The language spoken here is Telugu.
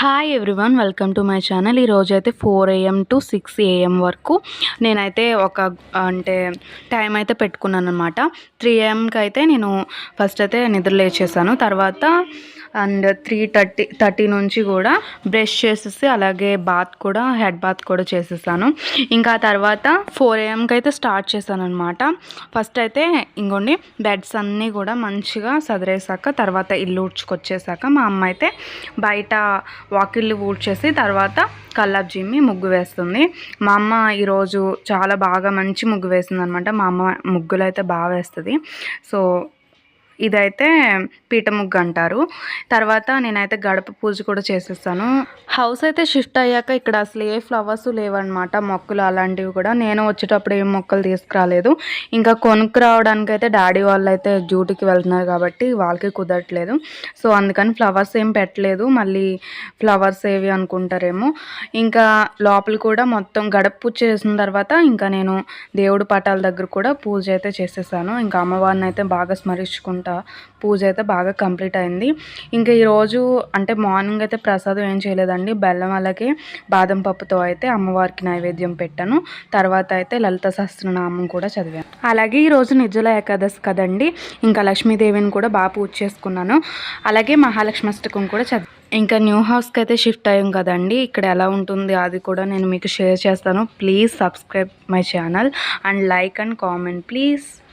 Hi everyone welcome to my channel ఈరోజు అయితే four AM to six AM వరకు నేనైతే ఒక అంటే టైం అయితే పెట్టుకున్నాను అనమాట త్రీ ఏఎంకి అయితే నేను ఫస్ట్ అయితే నిద్ర లేచేసాను తర్వాత అండ్ త్రీ థర్టీ థర్టీ నుంచి కూడా బ్రష్ చేసేసి అలాగే బాత్ కూడా హెడ్ బాత్ కూడా చేసేసాను. ఇంకా తర్వాత ఫోర్ ఏఎంకి అయితే స్టార్ట్ చేశాను అనమాట ఫస్ట్ అయితే ఇంకోండి బెడ్స్ అన్నీ కూడా మంచిగా సదిరేసాక తర్వాత ఇల్లు ఊడ్చుకొచ్చేసాక మా అమ్మ అయితే బయట వాకిళ్ళు ఊడ్చేసి తర్వాత కల్లాప్ జిమ్మి ముగ్గు వేస్తుంది. మా అమ్మ ఈరోజు చాలా బాగా మంచి ముగ్గు వేసింది అనమాట మా అమ్మ ముగ్గులు అయితే బాగా వేస్తుంది. సో ఇదైతే పీటముగ్గు అంటారు తర్వాత నేనైతే గడప పూజ కూడా చేసేస్తాను హౌస్ అయితే షిఫ్ట్ అయ్యాక ఇక్కడ అసలు ఏ ఫ్లవర్స్ లేవన్నమాట మొక్కలు అలాంటివి కూడా. నేను వచ్చేటప్పుడు ఏం మొక్కలు తీసుకురాలేదు. ఇంకా కొనుక్కు రావడానికి అయితే డాడీ వాళ్ళు అయితే డ్యూటీకి వెళ్తున్నారు కాబట్టి వాళ్ళకి కుదరట్లేదు. సో అందుకని ఫ్లవర్స్ ఏం పెట్టలేదు. మళ్ళీ ఫ్లవర్స్ ఏవి అనుకుంటారేమో. ఇంకా లోపల కూడా మొత్తం గడప పూజ చేసిన తర్వాత ఇంకా నేను దేవుడు పటాల దగ్గర కూడా పూజ అయితే చేసేసాను. ఇంకా అమ్మవారిని అయితే బాగా పూజ అయితే బాగా కంప్లీట్ అయింది. ఇంకా ఈరోజు అంటే మార్నింగ్ అయితే ప్రసాదం ఏం చేయలేదండి. బెల్లం అలాగే బాదం పప్పుతో అయితే అమ్మవారికి నైవేద్యం పెట్టాను. తర్వాత అయితే లలిత సహస్రనామం కూడా చదివాను. అలాగే ఈరోజు నిజల ఏకాదశి కదండి. ఇంకా లక్ష్మీదేవిని కూడా బాగా పూజ చేసుకున్నాను. అలాగే మహాలక్ష్మష్టకం కూడా చదివాను. ఇంకా న్యూ హౌస్కి అయితే షిఫ్ట్ అయ్యాం కదండి. ఇక్కడ ఎలా ఉంటుంది అది కూడా నేను మీకు షేర్ చేస్తాను. Please subscribe my channel and like and comment please.